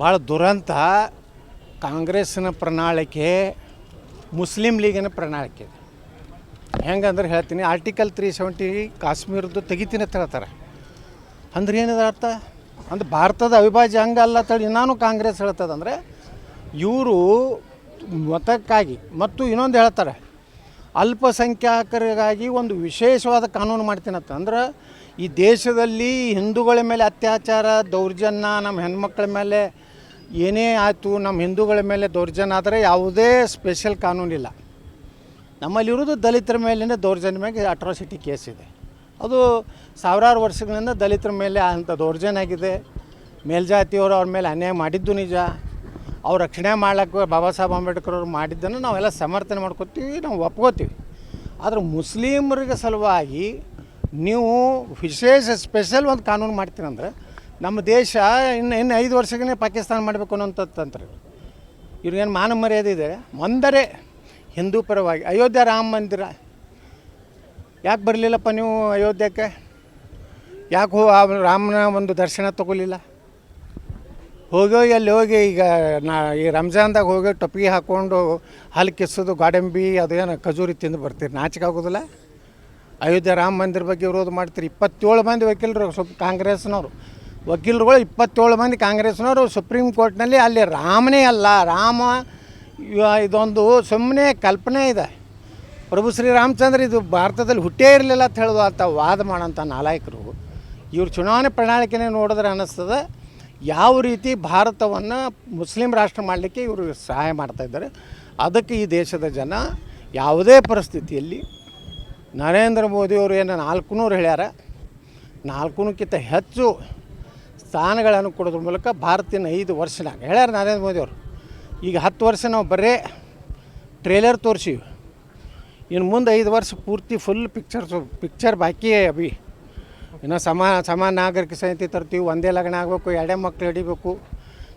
ಭಾಳ ದುರಂತ ಕಾಂಗ್ರೆಸ್ಸಿನ ಪ್ರಣಾಳಿಕೆ, ಮುಸ್ಲಿಂ ಲೀಗಿನ ಪ್ರಣಾಳಿಕೆ ಹೆಂಗಂದ್ರೆ ಹೇಳ್ತೀನಿ ಆರ್ಟಿಕಲ್ ತ್ರೀ ಸೆವೆಂಟಿ ಕಾಶ್ಮೀರದ್ದು ತೆಗಿತೀನಿ ಅಂತ ಹೇಳ್ತಾರೆ. ಅಂದ್ರೆ ಏನಿದೆ ಅರ್ಥ? ಅಂದ್ರೆ ಭಾರತದ ಅವಿಭಾಜ್ಯ ಅಂಗ ಅಲ್ಲ ತಳಿ ನಾನು ಕಾಂಗ್ರೆಸ್ ಹೇಳ್ತದಂದ್ರೆ ಇವರು ಮತಕ್ಕಾಗಿ ಮತ್ತು ಇನ್ನೊಂದು ಹೇಳ್ತಾರೆ ಅಲ್ಪಸಂಖ್ಯಾತರಿಗಾಗಿ ಒಂದು ವಿಶೇಷವಾದ ಕಾನೂನು ಮಾಡ್ತೀನಂತ ಅಂದ್ರೆ ಈ ದೇಶದಲ್ಲಿ ಹಿಂದೂಗಳ ಮೇಲೆ ಅತ್ಯಾಚಾರ, ದೌರ್ಜನ್ಯ, ನಮ್ಮ ಹೆಣ್ಮಕ್ಳ ಮೇಲೆ ಏನೇ ಆಯಿತು, ನಮ್ಮ ಹಿಂದೂಗಳ ಮೇಲೆ ದೌರ್ಜನ್ಯ ಆದರೆ ಯಾವುದೇ ಸ್ಪೆಷಲ್ ಕಾನೂನಿಲ್ಲ ನಮ್ಮಲ್ಲಿರೋದು ದಲಿತರ ಮೇಲಿನ ದೌರ್ಜನ್ಯ ಮೇಲೆ ಅಟ್ರಾಸಿಟಿ ಕೇಸ್ ಇದೆ. ಅದು ಸಾವಿರಾರು ವರ್ಷಗಳಿಂದ ದಲಿತರ ಮೇಲೆ ಅಂಥ ದೌರ್ಜನ್ಯ ಆಗಿದೆ. ಮೇಲ್ಜಾತಿಯವರು ಅವ್ರ ಮೇಲೆ ಅನ್ಯಾಯ ಮಾಡಿದ್ದು ನಿಜ. ಅವ್ರ ರಕ್ಷಣೆ ಮಾಡ್ಲಿಕ್ಕೆ ಬಾಬಾ ಸಾಹೇಬ್ ಅಂಬೇಡ್ಕರ್ ಅವರು ಮಾಡಿದ್ದನ್ನು ನಾವೆಲ್ಲ ಸಮರ್ಥನೆ ಮಾಡ್ಕೋತೀವಿ, ನಾವು ಒಪ್ಕೋತೀವಿ. ಆದರೆ ಮುಸ್ಲಿಮರಿಗೆ ಸಲುವಾಗಿ ನೀವು ವಿಶೇಷ ಸ್ಪೆಷಲ್ ಒಂದು ಕಾನೂನು ಮಾಡ್ತೀರಂದ್ರೆ ನಮ್ಮ ದೇಶ ಇನ್ನು ಇನ್ನು ಐದು ವರ್ಷಗಳೇ ಪಾಕಿಸ್ತಾನ ಮಾಡಬೇಕು ಅನ್ನೋಂಥದ್ದು ಇವ್ರಿಗೇನು ಮಾನ ಮರ್ಯಾದೆ ಇದೆ? ಒಂದರೆ ಹಿಂದೂ ಪರವಾಗಿ. ಅಯೋಧ್ಯೆ ರಾಮ ಮಂದಿರ. ಯಾಕೆ ಬರಲಿಲ್ಲಪ್ಪ ನೀವು ಅಯೋಧ್ಯಕ್ಕೆ? ಯಾಕೆ ಆ ರಾಮನ ಒಂದು ದರ್ಶನ ತಗೊಲಿಲ್ಲ ಹೋಗಿ ಅಲ್ಲಿ ಹೋಗಿ ಈಗ ನಾ ಈ ರಂಜಾನ್ದಾಗ ಹೋಗಿ ಟೊಪ್ಪಿಗೆ ಹಾಕ್ಕೊಂಡು ಹಾಲು ಕಿಸೋದು ಗಾಡಂಬಿ ಏನು ಖಜೂರಿ ತಿಂದು ಬರ್ತೀರಿ? ನಾಚಿಕೆ ಆಗೋದಿಲ್ಲ? ಅಯೋಧ್ಯೆ ರಾಮ ಮಂದಿರ ಬಗ್ಗೆ ವಿರೋಧ ಮಾಡ್ತೀರಿ? ಇಪ್ಪತ್ತೇಳು ಮಂದಿ ವಕೀಲರು ಸ್ವಲ್ಪ ಕಾಂಗ್ರೆಸ್ನವರು. ವಕೀಲರುಗಳು ಇಪ್ಪತ್ತೇಳು ಮಂದಿ ಕಾಂಗ್ರೆಸ್ನವರು ಸುಪ್ರೀಂ ಕೋರ್ಟ್ನಲ್ಲಿ ಅಲ್ಲಿ ರಾಮನೇ ಅಲ್ಲ, ರಾಮ ಇದೊಂದು ಸುಮ್ಮನೆ ಕಲ್ಪನೆ ಇದೆ. ಪ್ರಭು ಶ್ರೀರಾಮಚಂದ್ರ ಇದು ಭಾರತದಲ್ಲಿ ಹುಟ್ಟೇ ಇರಲಿಲ್ಲ ಅಂತ ಹೇಳೋದು ಅಂತ ವಾದ ಮಾಡೋಂಥ ನಾಲಾಯಕರು, ಇವ್ರ ಚುನಾವಣೆ ಪ್ರಣಾಳಿಕೆನೇ ನೋಡಿದ್ರೆ ಅನ್ನಿಸ್ತದೆ. ಯಾವ ರೀತಿ ಭಾರತವನ್ನು ಮುಸ್ಲಿಂ ರಾಷ್ಟ್ರ ಮಾಡಲಿಕ್ಕೆ ಇವರು ಸಹಾಯ ಮಾಡ್ತಾಯಿದ್ದಾರೆ ಅದಕ್ಕೆ ಈ ದೇಶದ ಜನ ಯಾವುದೇ ಪರಿಸ್ಥಿತಿಯಲ್ಲಿ ನರೇಂದ್ರ ಮೋದಿಯವರು ಏನು ನಾಲ್ಕುನೂರು ಹೇಳ್ಯಾರ? ನಾಲ್ಕುನೂರಕ್ಕಿಂತ ಹೆಚ್ಚು ಸ್ಥಾನಗಳನ್ನು ಕೊಡೋದ್ರ ಮೂಲಕ ಭಾರತಿನ ಐದು ವರ್ಷನಾಗ ಹೇಳ್ಯಾರ ನರೇಂದ್ರ ಮೋದಿಯವರು ಈಗ ಹತ್ತು ವರ್ಷ ನಾವು ಬರೀ ಟ್ರೇಲರ್ ತೋರಿಸಿವಿ. ಇನ್ನು ಮುಂದೆ ಐದು ವರ್ಷ ಪೂರ್ತಿ ಫುಲ್ ಪಿಕ್ಚರ್ಸ್ ಪಿಕ್ಚರ್ ಬಾಕಿ ಅಭಿ. ಇನ್ನು ಸಮ ಸಮಾನ ನಾಗರಿಕ ಸಂಹಿತೆ ತರ್ತೀವಿ, ಒಂದೇ ಲಗ್ನ ಆಗಬೇಕು, ಎರಡೇ ಮಕ್ಳು ಹಿಡಿಬೇಕು.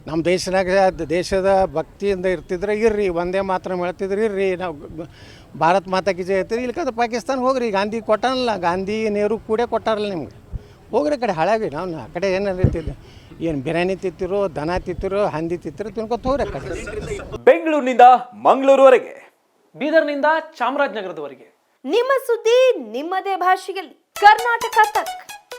ನಮ್ಮ ದೇಶದಾಗ, ದೇಶದ ಭಕ್ತಿಯಿಂದ ಇರ್ತಿದ್ರೆ ಇರ್ರಿ, ಒಂದೇ ಮಾತ್ರ ಹೇಳ್ತಿದ್ರಿ ಇರ್ರಿ. ನಾವು ಭಾರತ್ ಮಾತಾ ಕಿಜೆ ಇರ್ತೀರಿ ಇಲ್ಲಿಕಾದ್ರೆ ಪಾಕಿಸ್ತಾನ ಹೋಗ್ರಿ, ಗಾಂಧಿ ಕೊಟ್ಟಾನಲ್ಲ, ಗಾಂಧಿ ನೆಹರು ಕೂಡ ಕೊಟ್ಟಾರಲ್ಲ ನಿಮ್ಗೆ. ಹೋಗ್ರಿ ಕಡೆ ಹಾಳಾಗಿ ನಾವು ಆ ಕಡೆ ಏನು ಇರ್ತಿದ್ದೆ ಏನು ಬಿರಿಯಾನಿ ತಿತ್ತಿರೋ ದನ ತಿತ್ತಿರೋ ಹಂದಿ ತಿತ್ತಿರೋ ತಿನ್ಕೊತ ಹೋಗ್ರಿ ಆ ಕಡೆ. ಬೆಂಗಳೂರಿನಿಂದ ಮಂಗಳೂರುವರೆಗೆ. ಬೀದರ್ನಿಂದ ಚಾಮರಾಜನಗರದವರೆಗೆ. ನಿಮ್ಮ ಸುದ್ದಿ ನಿಮ್ಮದೇ ಭಾಷೆಯಲ್ಲಿ. ಕರ್ನಾಟಕ ತಕ್.